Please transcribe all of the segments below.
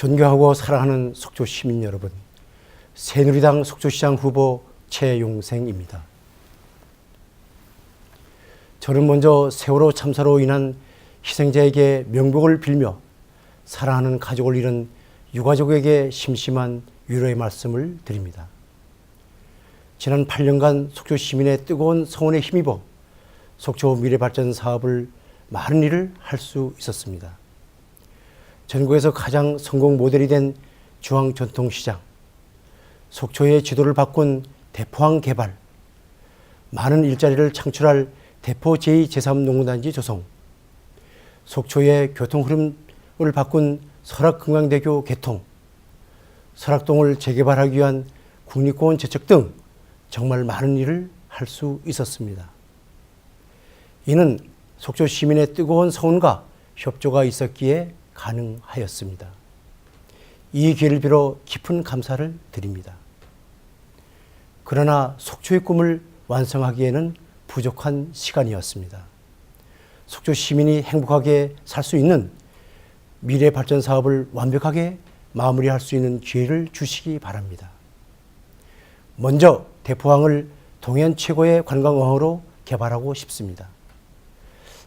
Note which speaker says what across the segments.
Speaker 1: 존경하고 사랑하는 속초 시민 여러분, 새누리당 속초시장 후보 최용생입니다. 저는 먼저 세월호 참사로 인한 희생자에게 명복을 빌며 사랑하는 가족을 잃은 유가족에게 심심한 위로의 말씀을 드립니다. 지난 8년간 속초 시민의 뜨거운 성원에 힘입어 속초 미래발전 사업을 많은 일을 할 수 있었습니다. 전국에서 가장 성공 모델이 된 중앙 전통시장, 속초의 지도를 바꾼 대포항 개발, 많은 일자리를 창출할 대포 제2제3농구단지 조성, 속초의 교통 흐름을 바꾼 설악금강대교 개통, 설악동을 재개발하기 위한 국립공원 재척 등 정말 많은 일을 할 수 있었습니다. 이는 속초 시민의 뜨거운 성원과 협조가 있었기에 가능하였습니다. 이 기회를 빌어 깊은 감사를 드립니다. 그러나 속초의 꿈을 완성하기에는 부족한 시간이었습니다. 속초 시민이 행복하게 살 수 있는 미래 발전 사업을 완벽하게 마무리할 수 있는 기회를 주시기 바랍니다. 먼저 대포항을 동해안 최고의 관광어항으로 개발하고 싶습니다.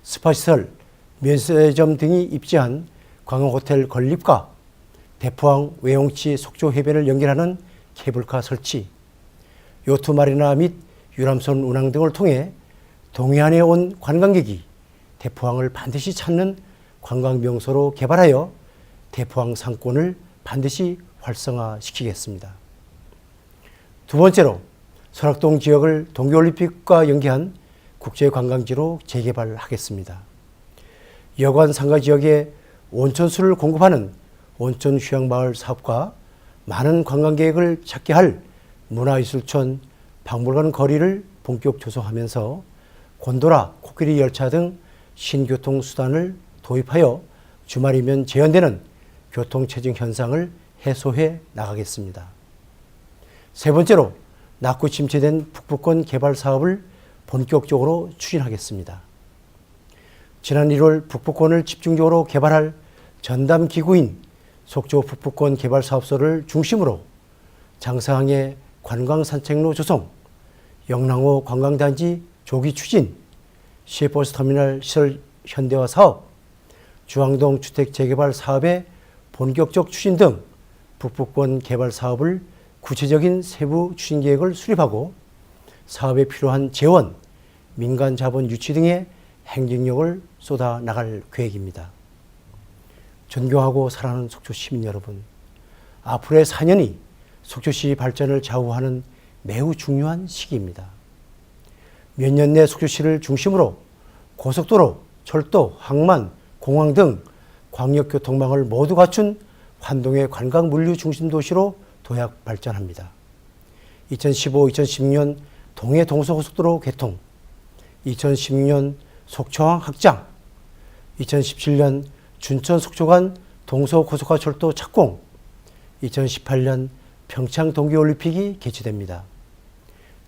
Speaker 1: 스파시설, 면세점 등이 입지한 관광호텔 건립과 대포항 외용치 속초 해변을 연결하는 케이블카 설치, 요트 마리나 및 유람선 운항 등을 통해 동해안에 온 관광객이 대포항을 반드시 찾는 관광 명소로 개발하여 대포항 상권을 반드시 활성화시키겠습니다. 두 번째로 설악동 지역을 동계올림픽과 연계한 국제관광지로 재개발하겠습니다. 여관 상가 지역에 온천수를 공급하는 온천 휴양마을 사업과 많은 관광객을 찾게 할 문화예술촌 박물관 거리를 본격 조성하면서 곤도라, 코끼리 열차 등 신교통 수단을 도입하여 주말이면 재현되는 교통체증 현상을 해소해 나가겠습니다. 세 번째로 낙후 침체된 북부권 개발 사업을 본격적으로 추진하겠습니다. 지난 1월 북부권을 집중적으로 개발할 전담 기구인 속초 북부권 개발 사업소를 중심으로 장사항의 관광 산책로 조성, 영랑호 관광단지 조기 추진, 시외버스 터미널 시설 현대화 사업, 주황동 주택 재개발 사업의 본격적 추진 등 북부권 개발 사업을 구체적인 세부 추진 계획을 수립하고 사업에 필요한 재원, 민간 자본 유치 등의 행정력을 쏟아 나갈 계획입니다. 존경하고 사랑하는 속초 시민 여러분, 앞으로의 4년이 속초시 발전을 좌우하는 매우 중요한 시기입니다. 몇 년 내 속초시를 중심으로 고속도로, 철도, 항만, 공항 등 광역교통망을 모두 갖춘 환동의 관광 물류 중심 도시로 도약 발전합니다. 2015-2016년 동해 동서고속도로 개통, 2016년 속초항 확장, 2017년 춘천 속초 간 동서 고속화철도 착공, 2018년 평창 동계올림픽이 개최됩니다.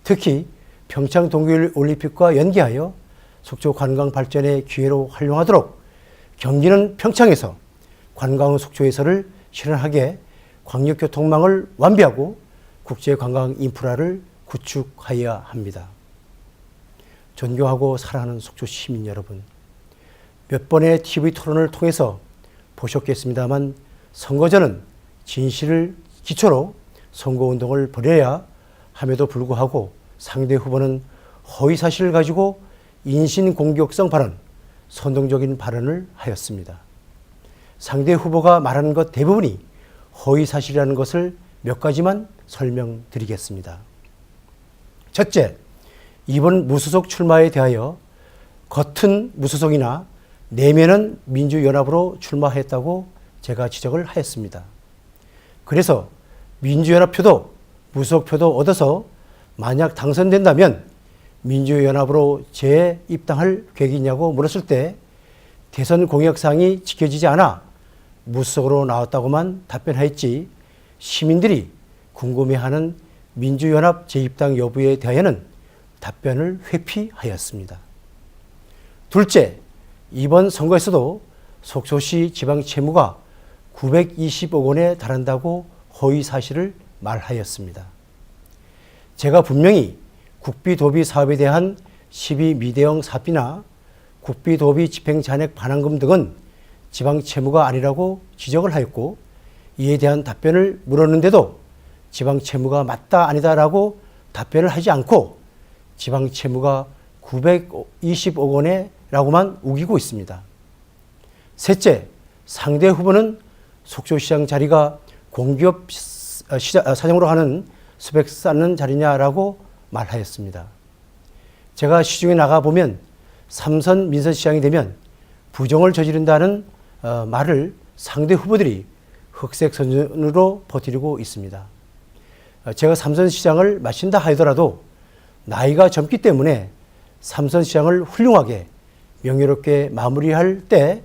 Speaker 1: 특히 평창 동계올림픽과 연계하여 속초 관광 발전의 기회로 활용하도록 경기는 평창에서 관광 속초에서를 실현하게 광역교통망을 완비하고 국제관광 인프라를 구축하여야 합니다. 존경하고 사랑하는 속초 시민 여러분, 몇 번의 TV 토론을 통해서 보셨겠습니다만 선거전은 진실을 기초로 선거운동을 벌여야 함에도 불구하고 상대 후보는 허위 사실을 가지고 인신 공격성 발언, 선동적인 발언을 하였습니다. 상대 후보가 말하는 것 대부분이 허위 사실이라는 것을 몇 가지만 설명드리겠습니다. 첫째, 이번 무소속 출마에 대하여 겉은 무소속이나 내면은 민주연합으로 출마했다고 제가 지적을 하였습니다. 그래서 민주연합표도 무소속표도 얻어서 만약 당선된다면 민주연합으로 재입당할 계획이냐고 물었을 때 대선 공약상이 지켜지지 않아 무소속으로 나왔다고만 답변하였지 시민들이 궁금해하는 민주연합 재입당 여부에 대하여는 답변을 회피하였습니다. 둘째, 이번 선거에서도 속초시 지방 채무가 920억 원에 달한다고 허위 사실을 말하였습니다. 제가 분명히 국비 도비 사업에 대한 12 미대형 사비나 국비 도비 집행 잔액 반환금 등은 지방 채무가 아니라고 지적을 하였고 이에 대한 답변을 물었는데도 지방 채무가 맞다 아니다라고 답변을 하지 않고 지방 채무가 920억 원에 라고만 우기고 있습니다. 셋째, 상대 후보는 속초시장 자리가 공기업 시장, 사장으로 하는 수백 쌓는 자리냐라고 말하였습니다. 제가 시중에 나가 보면 삼선 민선시장이 되면 부정을 저지른다는 어, 말을 상대 후보들이 흑색 선전으로 버티고 있습니다. 어, 제가 삼선 시장을 마친다 하더라도 나이가 젊기 때문에 삼선 시장을 훌륭하게 명예롭게 마무리할 때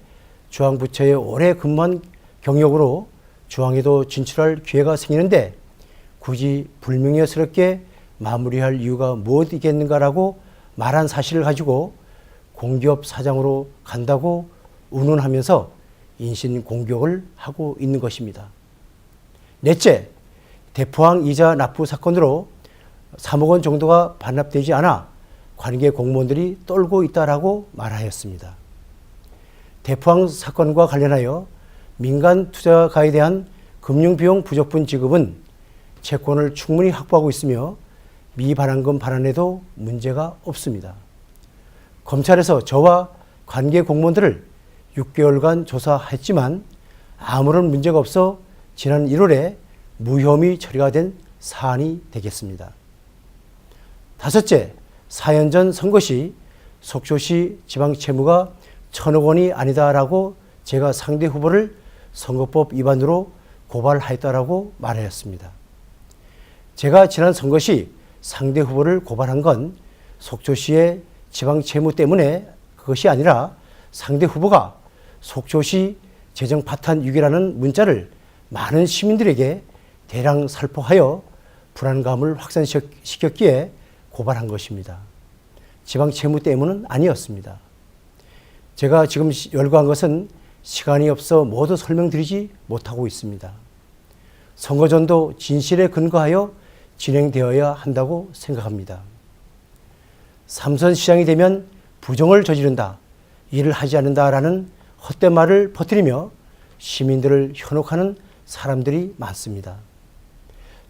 Speaker 1: 중앙부처에 오래 근무한 경력으로 중앙에도 진출할 기회가 생기는데 굳이 불명예스럽게 마무리할 이유가 무엇이겠는가라고 말한 사실을 가지고 공기업 사장으로 간다고 운운하면서 인신 공격을 하고 있는 것입니다. 넷째, 대포항 이자 납부 사건으로 3억 원 정도가 반납되지 않아 관계 공무원들이 떨고 있다라고 말하였습니다. 대포항 사건과 관련하여 민간 투자가에 대한 금융비용 부족분 지급은 채권을 충분히 확보하고 있으며 미반환금 반환에도 문제가 없습니다. 검찰에서 저와 관계 공무원들을 6개월간 조사했지만 아무런 문제가 없어 지난 1월에 무혐의 처리가 된 사안이 되겠습니다. 다섯째, 4년 전 선거 시 속초시 지방 채무가 천억 원이 아니다라고 제가 상대 후보를 선거법 위반으로 고발하였다라고 말하였습니다. 제가 지난 선거 시 상대 후보를 고발한 건 속초시의 지방 채무 때문에 그것이 아니라 상대 후보가 속초시 재정 파탄 위기라는 문자를 많은 시민들에게 대량 살포하여 불안감을 확산시켰기에 고발한 것입니다. 지방 채무 때문은 아니었습니다. 제가 지금 열거한 것은 시간이 없어 모두 설명드리지 못하고 있습니다. 선거전도 진실에 근거하여 진행되어야 한다고 생각합니다. 삼선 시장이 되면 부정을 저지른다, 일을 하지 않는다라는 헛된 말을 퍼뜨리며 시민들을 현혹하는 사람들이 많습니다.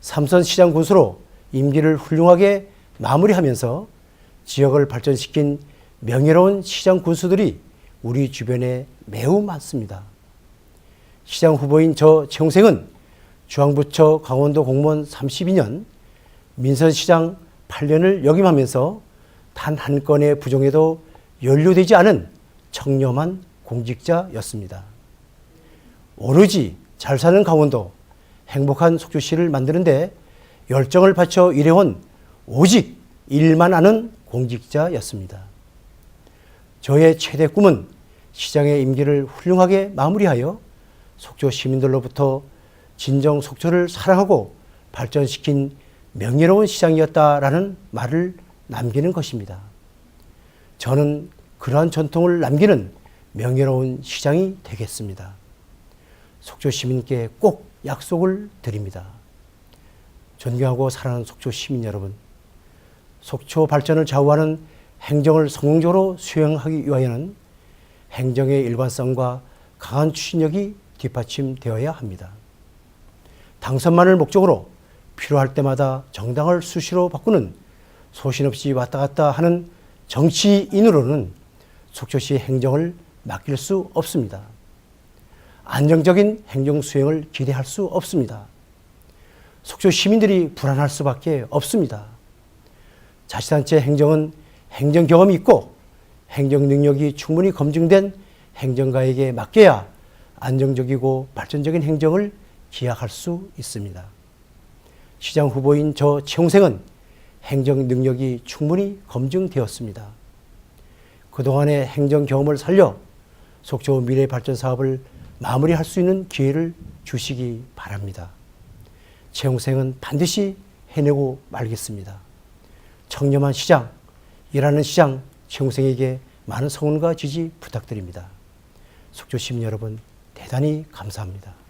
Speaker 1: 삼선 시장 군수로 임기를 훌륭하게 마무리하면서 지역을 발전시킨 명예로운 시장 군수들이 우리 주변에 매우 많습니다. 시장 후보인 저 최홍생은 중앙부처 강원도 공무원 32년, 민선시장 8년을 역임하면서 단 한 건의 부정에도 연루되지 않은 청렴한 공직자였습니다. 오로지 잘 사는 강원도, 행복한 속주시를 만드는데 열정을 바쳐 일해온 오직 일만 아는 공직자였습니다. 저의 최대 꿈은 시장의 임기를 훌륭하게 마무리하여 속초 시민들로부터 진정 속초를 사랑하고 발전시킨 명예로운 시장이었다라는 말을 남기는 것입니다. 저는 그러한 전통을 남기는 명예로운 시장이 되겠습니다. 속초 시민께 꼭 약속을 드립니다. 존경하고 사랑하는 속초 시민 여러분, 속초 발전을 좌우하는 행정을 성공적으로 수행하기 위하여는 행정의 일관성과 강한 추진력이 뒷받침되어야 합니다. 당선만을 목적으로 필요할 때마다 정당을 수시로 바꾸는 소신 없이 왔다 갔다 하는 정치인으로는 속초시 행정을 맡길 수 없습니다. 안정적인 행정 수행을 기대할 수 없습니다. 속초 시민들이 불안할 수밖에 없습니다. 자치단체 행정은 행정 경험이 있고 행정 능력이 충분히 검증된 행정가에게 맡겨야 안정적이고 발전적인 행정을 기약할 수 있습니다. 시장 후보인 저 최홍생은 행정 능력이 충분히 검증되었습니다. 그동안의 행정 경험을 살려 속초 미래 발전 사업을 마무리할 수 있는 기회를 주시기 바랍니다. 최홍생은 반드시 해내고 말겠습니다. 청렴한 시장, 일하는 시장 최홍생에게 많은 성원과 지지 부탁드립니다. 속초 시민 여러분 대단히 감사합니다.